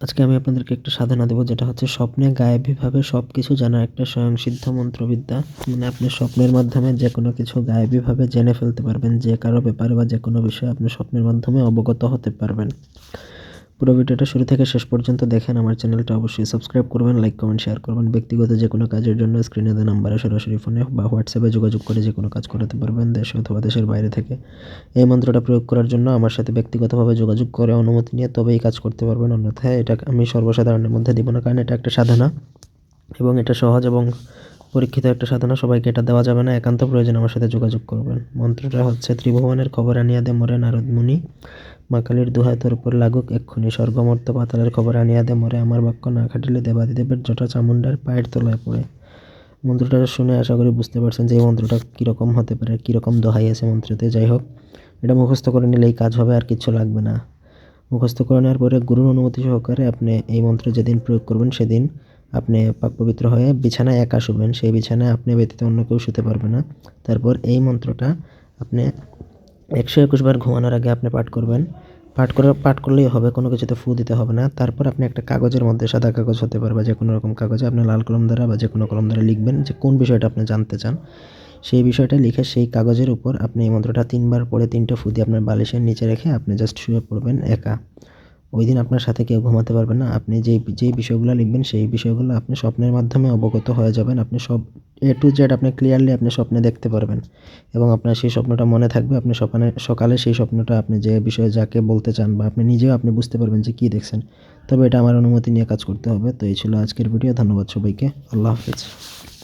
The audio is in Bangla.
আজকে আমি আপনাদেরকে একটা সাধনা দেবো, যেটা হচ্ছে স্বপ্নে গায়েবীভাবে সব কিছু জানা একটা স্বয়ংসিদ্ধ মন্ত্রবিদ্যা। মানে আপনি স্বপ্নের মাধ্যমে যে কোনো কিছু গায়েবীভাবে জেনে ফেলতে পারবেন, যে কারও ব্যাপারে বা যে কোনো বিষয়ে আপনি স্বপ্নের মাধ্যমে অবগত হতে পারবেন। পুরো ভিডিওটা শুরু থেকে শেষ পর্যন্ত দেখেন, আমার চ্যানেলটা অবশ্যই সাবস্ক্রাইব করবেন লাইক কমেন্ট শেয়ার করবেন। ব্যক্তিগত যে কোনো কাজের জন্য স্ক্রিনে দেওয়া নাম্বারে সরাসরি ফোনে বা হোয়াটসঅ্যাপে যোগাযোগ করে যে কোনো কাজ করাতে পারবেন দেশ অথবা দেশের বাইরে থেকে। এই মন্ত্রটা প্রয়োগ করার জন্য আমার সাথে ব্যক্তিগতভাবে যোগাযোগ করে অনুমতি নিয়ে তবেই কাজ করতে পারবেন। অন্যথায় এটা আমি সর্বসাধারণের মধ্যে দিব না, কারণ এটা একটা সাধনা এবং এটা সহজ এবং পরীক্ষিত একটা সাধনা। সবাইকে এটা দেওয়া যাবে না, একান্ত প্রয়োজন আমার সাথে যোগাযোগ করবেন। মন্ত্রটা হচ্ছে, ত্রিভুবনের খবর আনিয়া দে মরে নারদ মুনি মা কালীর দুহায় তোর উপর লাগুক এক্ষুনি স্বর্গমর্ত পাতালের খবর আনিয়া দে মরে আমার বাক্য না খাটিলে দেবাদিদেবের জটা চামুন্ডার পায়ের তলায় পড়ে। মন্ত্রটা শুনে আশা করি বুঝতে পারছেন যে এই মন্ত্রটা কীরকম হতে পারে, কীরকম দোহাই আছে মন্ত্রতে। যাই হোক, এটা মুখস্থ করে নিলেই কাজ হবে আর কিছু লাগবে না। মুখস্থ করে নেওয়ার পরে গুরুর অনুমতি সহকারে আপনি এই মন্ত্র যেদিন প্রয়োগ করবেন সেদিন আপনি পাক পবিত্র হয়ে বিছানায় একা শুবেন। সেই বিছানায় আপনি ব্যতীত অন্য কেউ শুতে পারবে না। তারপর এই মন্ত্রটা আপনি একশো একুশ বার ঘুমানোর আগে আপনি পাঠ করবেন। পাঠ করে পাঠ করলেই হবে, কোনো কিছুতে ফু দিতে হবে না। তারপর আপনি একটা কাগজের মধ্যে, সাদা কাগজ হতে পারে বা যে কোনো রকম কাগজে, আপনি লাল কলম দ্বারা বা যে কোনো কলম দ্বারা লিখবেন যে কোন বিষয়টা আপনি জানতে চান। সেই বিষয়টা লিখে সেই কাগজের উপর আপনি এই মন্ত্রটা তিনবার পড়ে তিনটা ফু দিয়ে আপনার বালিশের নিচে রেখে আপনি জাস্ট শুয়ে পড়বেন একা। ওই দিন আপনার সাথে কেউ ঘুমাতে পারবে না। আপনি যেই যেই বিষয়গুলো লিখবেন, সেই বিষয়গুলো আপনি স্বপ্নের মাধ্যমে অবগত হয়ে যাবেন। আপনি সব এ টু জেড আপনি ক্লিয়ারলি আপনি স্বপ্নে দেখতে পারবেন। এবং আপনার সেই স্বপ্নটা মনে থাকবে। আপনি স্বপ্নে সকালে সেই স্বপ্নটা আপনি যে বিষয়ে যাকে বলতে চান বা আপনি নিজেও আপনি বুঝতে পারবেন যে কী দেখছেন। তবে এটা আমার অনুমতি নিয়ে কাজ করতে হবে। তো এই ছিল আজকের ভিডিও। ধন্যবাদ সবাইকে। আল্লাহ হাফেজ।